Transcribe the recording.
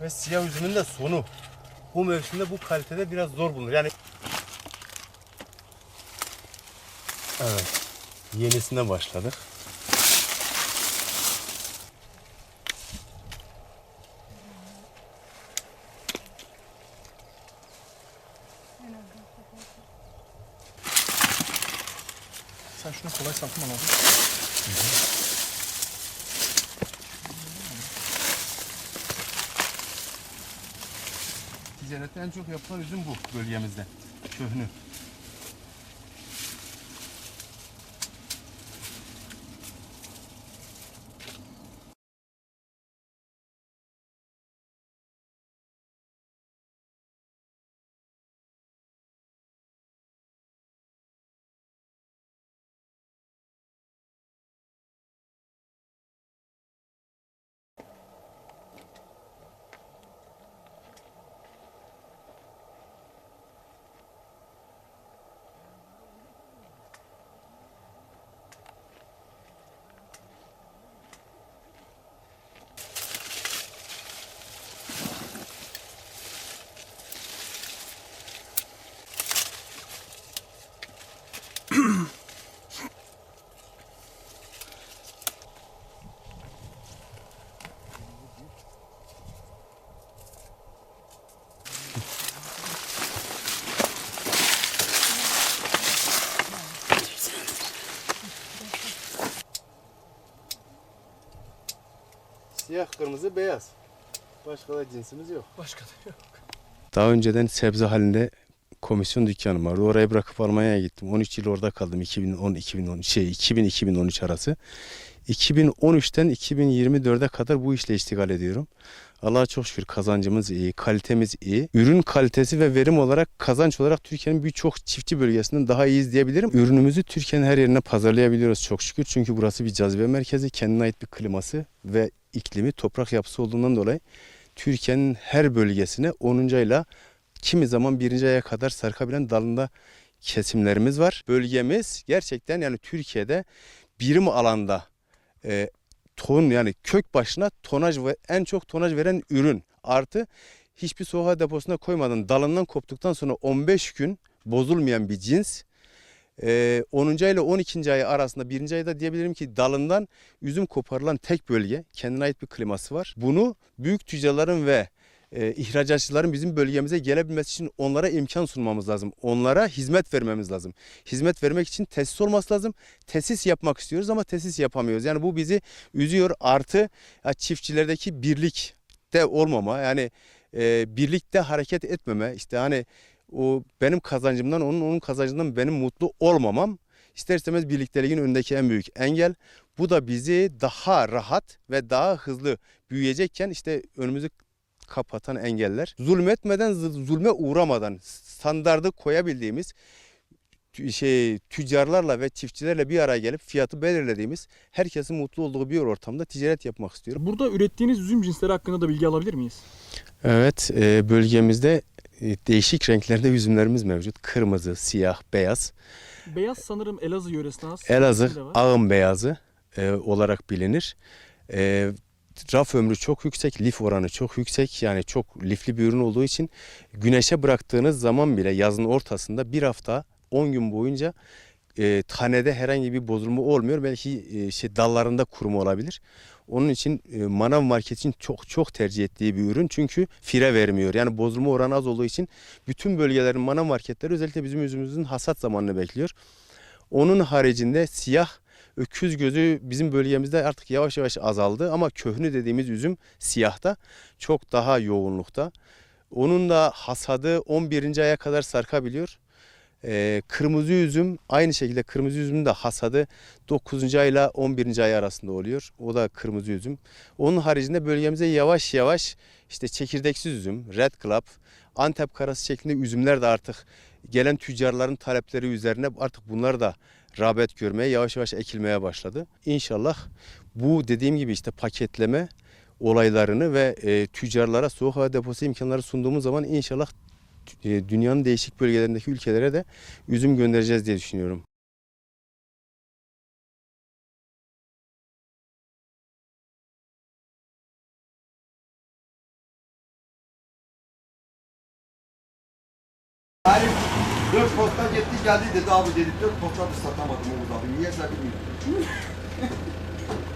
ve siyah üzümün de sonu. Bu mevsimde bu kalitede biraz zor bulunur. Yani Evet. Yenisine başladık. Sen şunu kolay saltım al abi. Ticarette en çok yapılan üzüm bu bölgemizde. Köhnü. Siyah, kırmızı, beyaz. Başka da cinsimiz yok. Başka da yok. Daha önceden sebze halinde komisyon dükkanım vardı. Orayı bırakıp Almanya'ya gittim. 13 yıl orada kaldım. 2010 2010 şey 2000 2013 arası. 2013'ten 2024'e kadar bu işle iştigal ediyorum. Allah'a çok şükür kazancımız iyi, kalitemiz iyi. Ürün kalitesi ve verim olarak kazanç olarak Türkiye'nin birçok çiftçi bölgesinden daha iyiyiz diyebilirim. Ürünümüzü Türkiye'nin her yerine pazarlayabiliyoruz çok şükür. Çünkü burası bir cazibe merkezi. Kendine ait bir kliması ve iklimi, toprak yapısı olduğundan dolayı Türkiye'nin her bölgesine 10. ayla kimi zaman birinci aya kadar sarkabilen dalında kesimlerimiz var. Bölgemiz gerçekten yani Türkiye'de birim alanda e, ton yani kök başına tonaj ve en çok tonaj veren ürün artı hiçbir soğuğa deposuna koymadan dalından koptuktan sonra 15 gün bozulmayan bir cins. E, 10. ay ile 12. ay arasında 1. ayda diyebilirim ki dalından üzüm koparılan tek bölge. Kendine ait bir kliması var. Bunu büyük tüccarların ve e, ihracatçıların bizim bölgemize gelebilmesi için onlara imkan sunmamız lazım. Onlara hizmet vermemiz lazım. Hizmet vermek için tesis olması lazım. Tesis yapmak istiyoruz ama tesis yapamıyoruz. Yani bu bizi üzüyor. Artı ya çiftçilerdeki birlikte olmama yani e, birlikte hareket etmeme işte hani o benim kazancımdan onun onun kazancından benim mutlu olmamam ister istemez birlikteliğin önündeki en büyük engel. Bu da bizi daha rahat ve daha hızlı büyüyecekken işte önümüzü kapatan engeller. Zulmetmeden, zul- zulme uğramadan standardı koyabildiğimiz şey tüccarlarla ve çiftçilerle bir araya gelip fiyatı belirlediğimiz, herkesin mutlu olduğu bir ortamda ticaret yapmak istiyorum. Burada ürettiğiniz üzüm cinsleri hakkında da bilgi alabilir miyiz? Evet, e, bölgemizde e, değişik renklerde üzümlerimiz mevcut. Kırmızı, siyah, beyaz. Beyaz sanırım Elazığ yöresine has. Elazığ ağın beyazı e, olarak bilinir. Raf ömrü çok yüksek, lif oranı çok yüksek. Yani çok lifli bir ürün olduğu için güneşe bıraktığınız zaman bile yazın ortasında bir hafta 10 gün boyunca e, tanede herhangi bir bozulma olmuyor. Belki e, şey dallarında kuruma olabilir. Onun için e, manav marketin çok çok tercih ettiği bir ürün. Çünkü fire vermiyor. Yani bozulma oranı az olduğu için bütün bölgelerin manav marketleri özellikle bizim üzümümüzün hasat zamanını bekliyor. Onun haricinde siyah öküz gözü bizim bölgemizde artık yavaş yavaş azaldı ama köhnü dediğimiz üzüm siyahta çok daha yoğunlukta. Onun da hasadı 11. aya kadar sarkabiliyor. Ee, kırmızı üzüm aynı şekilde kırmızı üzümün de hasadı 9. ayla 11. ay arasında oluyor. O da kırmızı üzüm. Onun haricinde bölgemize yavaş yavaş işte çekirdeksiz üzüm, red club, Antep karası şeklinde üzümler de artık gelen tüccarların talepleri üzerine artık bunlar da rağbet görmeye yavaş yavaş ekilmeye başladı. İnşallah bu dediğim gibi işte paketleme olaylarını ve e, tüccarlara soğuk hava deposu imkanları sunduğumuz zaman inşallah e, dünyanın değişik bölgelerindeki ülkelere de üzüm göndereceğiz diye düşünüyorum. Dört posta gitti geldi dedi abi dedi dört posta da satamadım Oğuz abi. Niyeyse bilmiyorum.